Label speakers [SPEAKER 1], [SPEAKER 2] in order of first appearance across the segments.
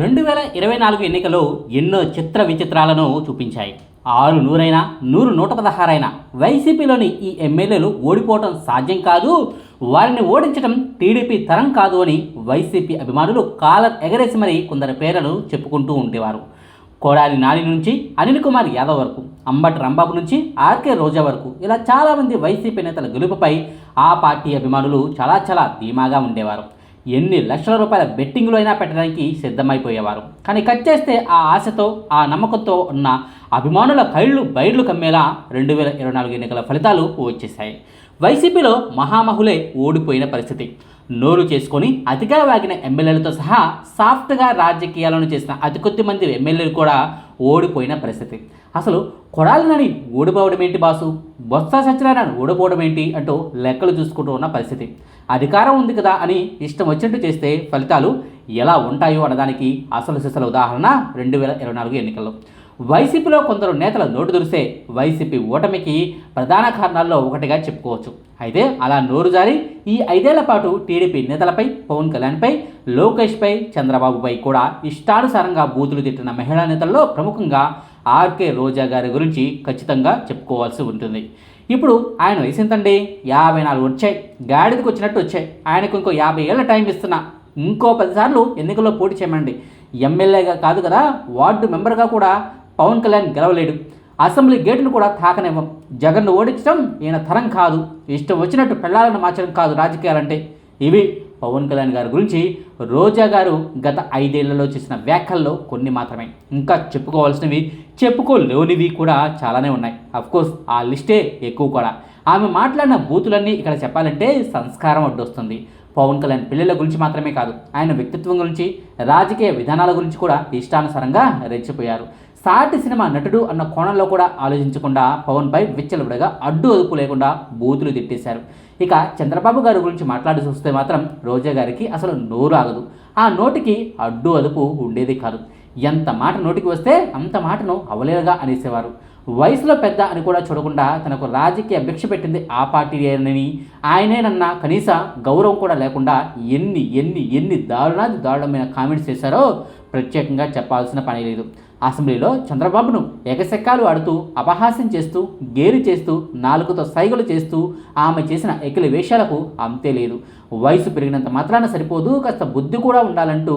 [SPEAKER 1] రెండు వేల ఇరవై నాలుగు ఎన్నికలు ఎన్నో చిత్ర విచిత్రాలను చూపించాయి. ఆరు నూరైనా నూరు నూట పదహారైనా వైసీపీలోని ఈ ఎమ్మెల్యేలు ఓడిపోవటం సాధ్యం కాదు వారిని ఓడించడం టీడీపీ తరం కాదు అని వైసీపీ అభిమానులు కాలర్ ఎగరేసి మరీ కొందరి పేర్లను చెప్పుకుంటూ ఉండేవారు. కోడాలి నాని నుంచి అనిల్ కుమార్ యాదవ్ వరకు అంబటి రంబాబు నుంచి ఆర్కే రోజా వరకు ఇలా చాలామంది వైసీపీ నేతల గెలుపుపై ఆ పార్టీ అభిమానులు చాలా చాలా ధీమాగా ఉండేవారు. ఎన్ని లక్షల రూపాయల బెట్టింగ్లో అయినా పెట్టడానికి సిద్ధమైపోయేవారు. కానీ కట్ చేస్తే ఆ ఆశతో ఆ నమ్మకంతో ఉన్న అభిమానుల కళ్ళు బయళ్ళు కమ్మేలా రెండు వేల ఇరవై నాలుగు ఎన్నికల ఫలితాలు వచ్చేసాయి వైసీపీలో మహామహులే ఓడిపోయిన పరిస్థితి. నోరు చేసుకొని అతిగా వాగిన ఎమ్మెల్యేలతో సహా సాఫ్ట్గా రాజకీయాలను చేసిన అతి కొద్ది మంది ఎమ్మెల్యేలు కూడా ఓడిపోయిన పరిస్థితి. అసలు కొడాలనని ఓడిపోవడం ఏంటి బాసు? బొత్స సత్యనారాయణ ఓడిపోవడం ఏంటి అంటూ లెక్కలు చూసుకుంటూ ఉన్న పరిస్థితి. అధికారం ఉంది కదా అని ఇష్టం వచ్చినట్టు చేస్తే ఫలితాలు ఎలా ఉంటాయో అనడానికి అసలు సిసల ఉదాహరణ రెండు వేల ఇరవై నాలుగు ఎన్నికల్లో. వైసీపీలో కొందరు నేతల నోటు దురిసే వైసీపీ ఓటమికి ప్రధాన కారణాల్లో ఒకటిగా చెప్పుకోవచ్చు. అయితే అలా నోరు జారి ఈ ఐదేళ్ళ పాటు టీడీపీ నేతలపై పవన్ కళ్యాణ్పై లోకేష్పై చంద్రబాబుపై కూడా ఇష్టానుసారంగా బూతులు తిట్టిన మహిళా నేతల్లో ప్రముఖంగా ఆర్కే రోజా గారి గురించి ఖచ్చితంగా చెప్పుకోవాల్సి ఉంటుంది. ఇప్పుడు ఆయన వయసు ఎంతండి యాభై నాలుగు వచ్చాయి. గాడిదకి వచ్చినట్టు వచ్చాయి. ఆయనకు ఇంకో యాభై ఏళ్ళ టైం ఇస్తున్నా. ఇంకో పదిసార్లు ఎన్నికల్లో పోటీ చేయమండి. ఎమ్మెల్యేగా కాదు కదా వార్డు మెంబర్గా కూడా పవన్ కళ్యాణ్ గెలవలేడు. అసెంబ్లీ గేటును కూడా తాకనివ్వం. జగన్ను ఓడించడం ఈయన తరం కాదు. ఇష్టం వచ్చినట్టు పెళ్ళాలను మార్చడం కాదు రాజకీయాలంటే. ఇవి పవన్ కళ్యాణ్ గారి గురించి రోజా గారు గత ఐదేళ్ళలో చేసిన వ్యాఖ్యల్లో కొన్ని మాత్రమే. ఇంకా చెప్పుకోవాల్సినవి చెప్పుకోలేనివి కూడా చాలానే ఉన్నాయి. అఫ్కోర్స్ ఆ లిస్టే ఎక్కువ కూడా. ఆమె మాట్లాడిన బూతులన్నీ ఇక్కడ చెప్పాలంటే సంస్కారం అడ్డొస్తుంది. పవన్ కళ్యాణ్ పిల్లల గురించి మాత్రమే కాదు ఆయన వ్యక్తిత్వం గురించి రాజకీయ విధానాల గురించి కూడా ఇష్టానుసారంగా రెచ్చిపోయారు. సాటి సినిమా నటుడు అన్న కోణంలో కూడా ఆలోచించకుండా పవన్పై విచ్చలవిడగా అడ్డు అదుపు లేకుండా బూతులు తిట్టేశారు. ఇక చంద్రబాబు గారి గురించి మాట్లాడి చూస్తే మాత్రం రోజా గారికి అసలు నోరు ఆగదు. ఆ నోటికి అడ్డు అదుపు ఉండేది కాదు. ఎంత మాట నోటికి వస్తే అంత మాటను అవలేలుగా అనేసేవారు. వయసులో పెద్ద అని కూడా చూడకుండా తనకు రాజకీయ భిక్ష పెట్టింది ఆ పార్టీయేనని ఆయనేనన్న కనీస గౌరవం కూడా లేకుండా ఎన్ని ఎన్ని ఎన్ని దారుణాది దారుణమైన కామెంట్స్ చేశారో ప్రత్యేకంగా చెప్పాల్సిన పని లేదు. అసెంబ్లీలో చంద్రబాబును ఎగసెక్కాలు ఆడుతూ అపహాస్యం చేస్తూ గేలి చేస్తూ నాలుగుతో సైగలు చేస్తూ ఆమె చేసిన ఎకిలి వేషాలకు అంతే లేదు. వయసు పెరిగినంత మాత్రాన సరిపోదు కాస్త బుద్ధి కూడా ఉండాలంటూ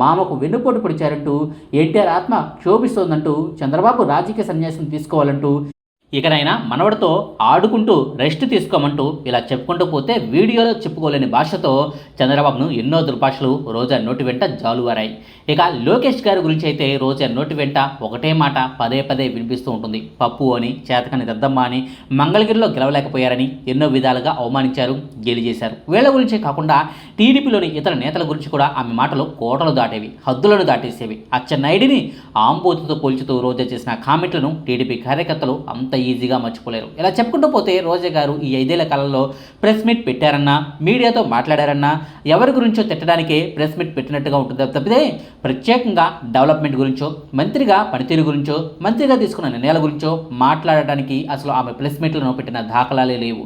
[SPEAKER 1] మామకు వెన్నుపోటు పొడిచారంటూ ఎన్టీఆర్ ఆత్మ క్షోభిస్తోందంటూ చంద్రబాబు రాజకీయ సన్యాసం తీసుకోవాలంటూ ఇకనైనా మనవడితో ఆడుకుంటూ రెస్ట్ తీసుకోమంటూ ఇలా చెప్పుకుంటూ పోతే వీడియోలో చెప్పుకోలేని భాషతో చంద్రబాబును ఎన్నో దుర్భాషలు రోజా నోటి వెంట జాలువారాయి. ఇక లోకేష్ గారి గురించి అయితే రోజా నోటి వెంట ఒకటే మాట పదే పదే వినిపిస్తూ ఉంటుంది. పప్పు అని చేతకని దద్దమ్మ అని మంగళగిరిలో గెలవలేకపోయారని ఎన్నో విధాలుగా అవమానించారు గెలిచేశారు వీళ్ళ గురించే కాకుండా టీడీపీలోని ఇతర నేతల గురించి కూడా ఆమె మాటలు కోటలు దాటేవి హద్దులను దాటేసేవి. అచ్చెన్నాయుడిని ఆంబోతుతో పోల్చుతూ రోజా చేసిన కామెంట్లను టీడీపీ కార్యకర్తలు అంత ఈజీగా మర్చిపోలేరు. ఇలా చెప్పుకుంటూ పోతే రోజా గారు ఈ ఐదేళ్ళ కాలంలో ప్రెస్ మీట్ పెట్టారన్నా మీడియాతో మాట్లాడారన్నా ఎవరి గురించో తిట్టడానికే ప్రెస్ మీట్ పెట్టినట్టుగా ఉంటుంది. తప్పితే ప్రత్యేకంగా డెవలప్మెంట్ గురించో మంత్రిగా పనితీరు గురించో మంత్రిగా తీసుకున్న నిర్ణయాల గురించో మాట్లాడడానికి అసలు ఆమె ప్రెస్ మీట్లను పెట్టిన దాఖలాలే లేవు.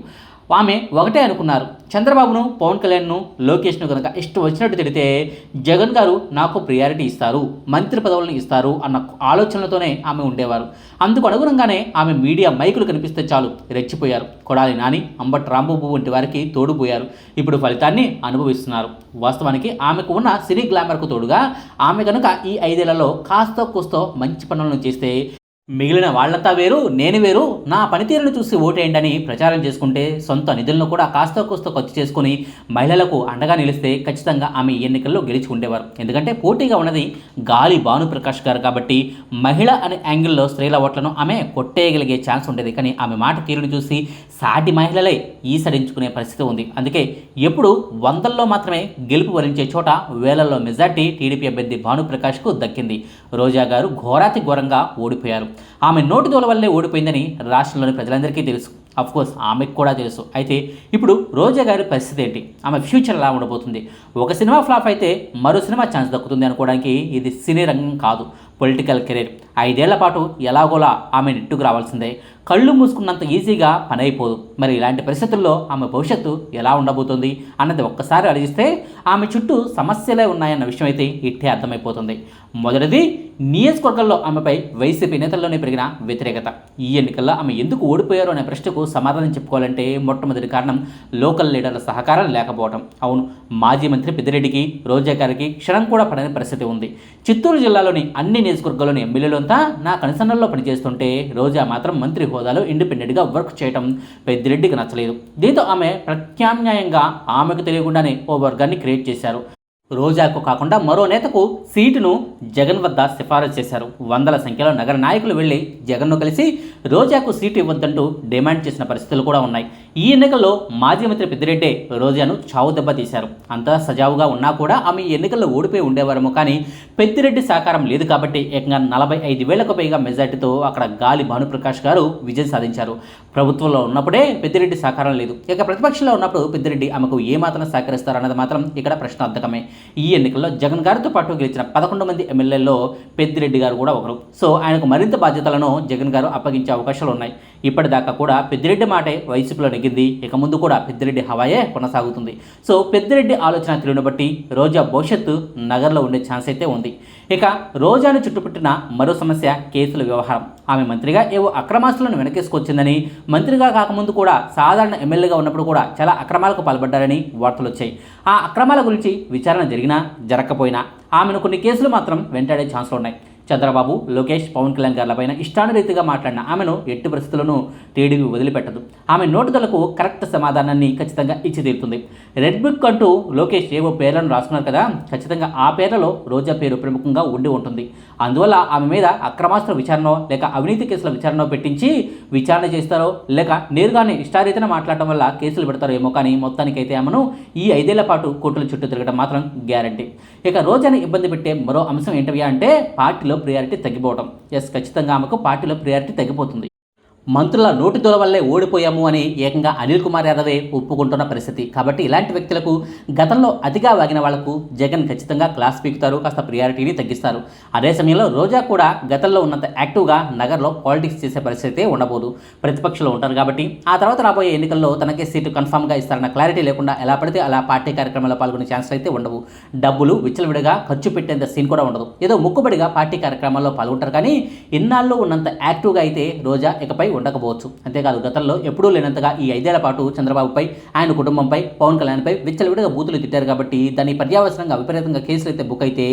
[SPEAKER 1] ఆమె ఒకటే అనుకున్నారు. చంద్రబాబును పవన్ కళ్యాణ్ను లోకేష్ను కనుక ఇష్టం వచ్చినట్టు తిడితే జగన్ గారు నాకు ప్రియారిటీ ఇస్తారు మంత్రి పదవులను ఇస్తారు అన్న ఆలోచనలతోనే ఆమె ఉండేవారు. అందుకు అనుగుణంగానే ఆమె మీడియా మైకులు కనిపిస్తే చాలు రెచ్చిపోయారు. కొడాలి నాని అంబట్ రాంబాబు వంటి వారికి తోడుపోయారు. ఇప్పుడు ఫలితాన్ని అనుభవిస్తున్నారు. వాస్తవానికి ఆమెకు ఉన్న సినీ గ్లామర్కు తోడుగా ఆమె కనుక ఈ ఐదేళ్ళలో కాస్తో కూస్తో మంచి పనులను చేస్తే మిగిలిన వాళ్ళంతా వేరు నేను వేరు. నా పనితీరును చూసి ఓటేయండి అని ప్రచారం చేసుకుంటే సొంత నిధులను కూడా కాస్త కోస్త ఖర్చు చేసుకుని మహిళలకు అండగా నిలిస్తే ఖచ్చితంగా ఆమె ఈ ఎన్నికల్లో గెలిచి ఉండేవారు ఎందుకంటే పోటీగా ఉన్నది గాలి భానుప్రకాష్ గారు కాబట్టి మహిళ అనే యాంగిల్లో స్త్రీల ఓట్లను ఆమె కొట్టేయగలిగే ఛాన్స్ ఉండేది. కానీ ఆమె మాట తీరును చూసి సాటి మహిళలే ఈసడించుకునే పరిస్థితి ఉంది. అందుకే ఎప్పుడు వందల్లో మాత్రమే గెలుపు వరించే చోట వేలల్లో మెజార్టీ టీడీపీ అభ్యర్థి భానుప్రకాష్కు దక్కింది. రోజా గారు ఘోరాతి ఘోరంగా ఓడిపోయారు. ఆమె నోటి దోల వల్లే ఓడిపోయిందని రాష్ట్రంలోని ప్రజలందరికీ తెలుసు. కోర్స్ ఆమెకు కూడా తెలుసు. అయితే ఇప్పుడు రోజా గారి పరిస్థితి ఏంటి? ఆమె ఫ్యూచర్ ఎలా ఉండబోతుంది? ఒక సినిమా ఫ్లాప్ అయితే మరో సినిమా ఛాన్స్ దక్కుతుంది అనుకోవడానికి ఇది సినీ రంగం కాదు. Political career. ఐదేళ్ళ పాటు ఎలాగోలా ఆమె నెట్టుకు రావాల్సిందే. కళ్ళు మూసుకున్నంత ఈజీగా పని అయిపోదు మరి ఇలాంటి పరిస్థితుల్లో ఆమె భవిష్యత్తు ఎలా ఉండబోతుంది అన్నది ఒక్కసారి అడిగిస్తే ఆమె చుట్టూ సమస్యలే ఉన్నాయన్న విషయం అయితే ఇట్టే అర్థమైపోతుంది. మొదటిది నియోజకవర్గంలో ఆమెపై వైసీపీ నేతల్లోనే పెరిగిన వ్యతిరేకత. ఈ ఎన్నికల్లో ఆమె ఎందుకు ఓడిపోయారు అనే ప్రశ్నకు సమాధానం చెప్పుకోవాలంటే మొట్టమొదటి కారణం లోకల్ లీడర్ల సహకారం లేకపోవడం అవును మాజీ మంత్రి పెద్దిరెడ్డికి రోజా గారికి క్షణం కూడా పడని పరిస్థితి ఉంది. చిత్తూరు జిల్లాలోని అన్ని నియోజకవర్గాల్లోని ఎమ్మెల్యేలంతా నా కనుసన్నల్లో పనిచేస్తుంటే రోజా మాత్రం మంత్రి హోదాలో ఇండిపెండెంట్గా వర్క్ చేయడం పెద్దిరెడ్డికి నచ్చలేదు. దీంతో ఆమె ప్రత్యామ్నాయంగా ఆమెకు తెలియకుండానే ఓ వర్గాన్ని క్రియేట్ చేశారు. రోజాకు కాకుండా మరో నేతకు సీటును జగన్ వద్ద సిఫారసు చేశారు. వందల సంఖ్యలో నగర నాయకులు వెళ్ళి జగన్ను కలిసి రోజాకు సీటు ఇవ్వద్దంటూ డిమాండ్ చేసిన పరిస్థితులు కూడా ఉన్నాయి. ఈ ఎన్నికల్లో మాజీ మంత్రి పెద్దిరెడ్డి రోజాను చావు దెబ్బ తీశారు. అంతా సజావుగా ఉన్నా కూడా ఆమె ఈ ఎన్నికల్లో ఓడిపోయి ఉండేవారేమో కానీ పెద్దిరెడ్డి సహకారం లేదు కాబట్టి ఏకంగా నలభై ఐదు వేలకు పైగా మెజార్టీతో అక్కడ గాలి భానుప్రకాష్ గారు విజయం సాధించారు. ప్రభుత్వంలో ఉన్నప్పుడే పెద్దిరెడ్డి సహకారం లేదు. ఇక ప్రతిపక్షంలో ఉన్నప్పుడు పెద్దిరెడ్డి ఆమెకు ఏమాత్రం సహకరిస్తారన్నది మాత్రం ఇక్కడ ప్రశ్నార్థకమే. ఈ ఎన్నికల్లో జగన్ గారితో పాటు గెలిచిన పదకొండు మంది ఎమ్మెల్యేల్లో పెద్దిరెడ్డి గారు కూడా ఒకరు. సో ఆయనకు మరింత బాధ్యతలను జగన్ గారు అప్పగించే అవకాశాలు ఉన్నాయి. ఇప్పటిదాకా కూడా పెద్దిరెడ్డి మాటే వైసీపీలో నెగ్గింది. ఇక ముందు కూడా పెద్దిరెడ్డి హవాయే కొనసాగుతుంది. సో పెద్దిరెడ్డి ఆలోచన తీరును బట్టి రోజా భవిష్యత్తు నగర్లో ఉండే ఛాన్స్ అయితే ఉంది. ఇక రోజాను చుట్టుపట్టిన మరో సమస్య కేసుల వ్యవహారం. ఆమె మంత్రిగా ఏవో అక్రమాస్తులను వెనకేసుకొచ్చిందని మంత్రిగా కాకముందు కూడా సాధారణ ఎమ్మెల్యేగా ఉన్నప్పుడు కూడా చాలా అక్రమాలకు పాల్పడ్డారని వార్తలు వచ్చాయి. ఆ అక్రమాల గురించి విచారణ జరిగినా జరగకపోయినా ఆమెను కొన్ని కేసులు మాత్రం వెంటాడే ఛాన్సులు ఉన్నాయి చంద్రబాబు లోకేష్ పవన్ కళ్యాణ్ గారిపైన ఇష్టానురీతిగా మాట్లాడిన ఆమెను ఎట్టి పరిస్థితులను టీడీపీ వదిలిపెట్టదు. ఆమె నోటుదలకు కరెక్ట్ సమాధానాన్ని ఖచ్చితంగా ఇచ్చి తీరుతుంది. రెడ్ బుక్ అంటూ లోకేష్ ఏవో పేర్లను రాసుకున్నారు కదా ఖచ్చితంగా ఆ పేర్లలో రోజా పేరు ప్రముఖంగా ఉండి ఉంటుంది. అందువల్ల ఆమె మీద అక్రమాస్త్ర విచారణ లేక అవినీతి కేసుల విచారణ పెట్టించి విచారణ చేస్తారో లేక నేరుగానే ఇష్టారీతిన మాట్లాడటం వల్ల కేసులు పెడతారో ఏమో కానీ మొత్తానికైతే ఆమెను ఈ ఐదేళ్ళ పాటు కోర్టుల చుట్టూ తిరగడం మాత్రం గ్యారంటీ. ఇక రోజాని ఇబ్బంది పెట్టే మరో అంశం ఏంటివి అంటే పార్టీలో ప్రియారిటీ తగ్గిపోవడం ఎస్ ఖచ్చితంగా ఆమెకు పార్టీలో ప్రియారిటీ తగ్గిపోతుంది. మంత్రుల నోటి దొల వల్లే ఓడిపోయాము అని ఏకంగా అనిల్ కుమార్ యాదవే ఒప్పుకుంటున్న పరిస్థితి. కాబట్టి ఇలాంటి వ్యక్తులకు గతంలో అతిగా వాగిన వాళ్ళకు జగన్ ఖచ్చితంగా క్లాస్ పీకుతారు కాస్త ప్రియారిటీని తగ్గిస్తారు. అదే సమయంలో రోజా కూడా గతంలో ఉన్నంత యాక్టివ్గా నగర్లో పాలిటిక్స్ చేసే పరిస్థితి ఉండబోదు. ప్రతిపక్షంలో ఉంటారు కాబట్టి ఆ తర్వాత రాబోయే ఎన్నికల్లో తనకే సీటు కన్ఫామ్గా ఇస్తారన్న క్లారిటీ లేకుండా ఎలా పడితే అలా పార్టీ కార్యక్రమాల్లో పాల్గొనే ఛాన్సులు అయితే ఉండవు. డబ్బులు విచ్చలవిడిగా ఖర్చు పెట్టేంత సీన్ కూడా ఉండదు. ఏదో ముక్కుబడిగా పార్టీ కార్యక్రమాల్లో పాల్గొంటారు కానీ ఇన్నాళ్ళు ఉన్నంత యాక్టివ్గా అయితే రోజా ఇకపై ఉండకపోవచ్చు. అంతేకాదు గతంలో ఎప్పుడూ లేనంతగా ఈ ఐదేళ్ళ పాటు చంద్రబాబుపై ఆయన కుటుంబంపై పవన్ కళ్యాణ్పై విచ్చలవిడిగా బూతులు తిట్టారు కాబట్టి దాని పర్యావసరంగా విపరీతంగా కేసులు అయితే బుక్ అయితే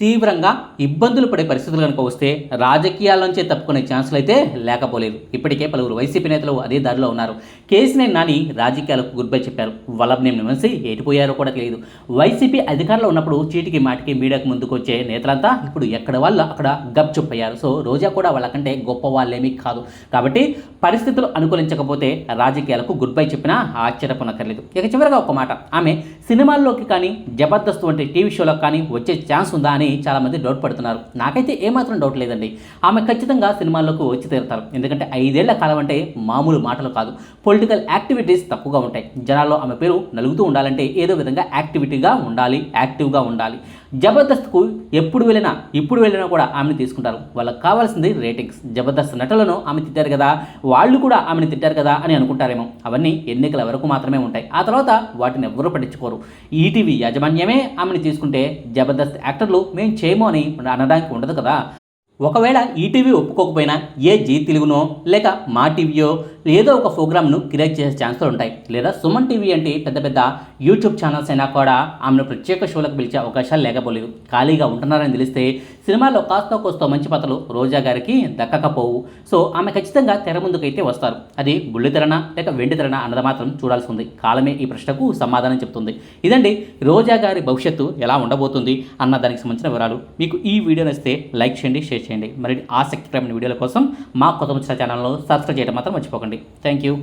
[SPEAKER 1] తీవ్రంగా ఇబ్బందులు పడే పరిస్థితులు కనుక వస్తే రాజకీయాల నుంచే తప్పుకునే ఛాన్సులు అయితే లేకపోలేదు. ఇప్పటికే పలువురు వైసీపీ నేతలు అదే దారిలో ఉన్నారు. కేసీనేని నాని రాజకీయాలకు గుడ్ బై చెప్పారు. వల్లభనేని నిమన్సి ఏటిపోయారో కూడా తెలియదు. వైసీపీ అధికారంలో ఉన్నప్పుడు చీటికి మాటికి మీడియాకు ముందుకు వచ్చే నేతలంతా ఇప్పుడు ఎక్కడ వాళ్ళు అక్కడ గప్చుప్ అయ్యారు. సో రోజా కూడా వాళ్ళకంటే గొప్ప వాళ్ళేమీ కాదు. కాబట్టి పరిస్థితులు అనుకూలించకపోతే రాజకీయాలకు గుడ్ బై చెప్పినా ఆశ్చర్యపోనక్కర్లేదు ఇక చివరిగా ఒక మాట. ఆమె సినిమాల్లోకి కానీ జబర్దస్త్ వంటి టీవీ షోలకు కానీ వచ్చే ఛాన్స్ ఉందా అని చాలామంది డౌట్ పడుతున్నారు. నాకైతే ఏమాత్రం డౌట్ లేదండి. ఆమె ఖచ్చితంగా సినిమాల్లోకి వచ్చి తీరుతారు. ఎందుకంటే ఐదేళ్ళ కాలం అంటే మామూలు మాటలు కాదు. పొలిటికల్ యాక్టివిటీస్ తక్కువగా ఉంటాయి. జనాల్లో ఆమె పేరు నలుగుతూ ఉండాలంటే ఏదో విధంగా యాక్టివిటీగా ఉండాలి యాక్టివ్గా ఉండాలి. జబర్దస్త్కు ఎప్పుడు వెళ్ళినా ఇప్పుడు వెళ్ళినా కూడా ఆమెను తీసుకుంటారు. వాళ్ళకి కావాల్సింది రేటింగ్స్. జబర్దస్త్ నటులను ఆమె తిట్టారు కదా వాళ్ళు కూడా ఆమెను తిట్టారు కదా అని అనుకుంటారేమో. అవన్నీ ఎన్నికల వరకు మాత్రమే ఉంటాయి. ఆ తర్వాత వాటిని ఎవ్వరూ పట్టించుకోరు. ఈటీవీ యాజమాన్యమే ఆమెను తీసుకుంటే జబర్దస్త్ యాక్టర్లు మేము చేయము అని అనడానికి ఉండదు కదా. ఒకవేళ ఈటీవీ ఒప్పుకోకపోయినా ఏ జీ తెలుగునో లేక మా టీవీయో ఏదో ఒక ప్రోగ్రామ్ను క్రియేట్ చేసే ఛాన్సులు ఉంటాయి. లేదా సుమన్ టీవీ అంటే పెద్ద పెద్ద యూట్యూబ్ ఛానల్స్ అయినా కూడా ఆమెను ప్రత్యేక షోలకు పిలిచే అవకాశాలు లేకపోలేదు. ఖాళీగా ఉంటున్నారని తెలిస్తే సినిమాలో కాస్త కోస్తో మంచి పాత్రలు రోజా గారికి దక్కకపోవు. సో ఆమె ఖచ్చితంగా తెర ముందుకైతే వస్తారు. అది బుల్లితెరనా లేక వెండితెరనా అన్నది మాత్రం చూడాల్సి ఉంది. కాలమే ఈ ప్రశ్నకు సమాధానం చెప్తుంది. ఇదండి రోజా గారి భవిష్యత్తు ఎలా ఉండబోతుంది అన్న దానికి సంబంధించిన వివరాలు. మీకు ఈ వీడియో నచ్చితే లైక్ చేయండి షేర్ చేయండి. మరి ఆసక్తికరమైన వీడియోల కోసం మా కొత్త వచ్చిన ఛానల్ను సబ్స్క్రైబ్ చేయడం మాత్రం మర్చిపోకండి. Thank you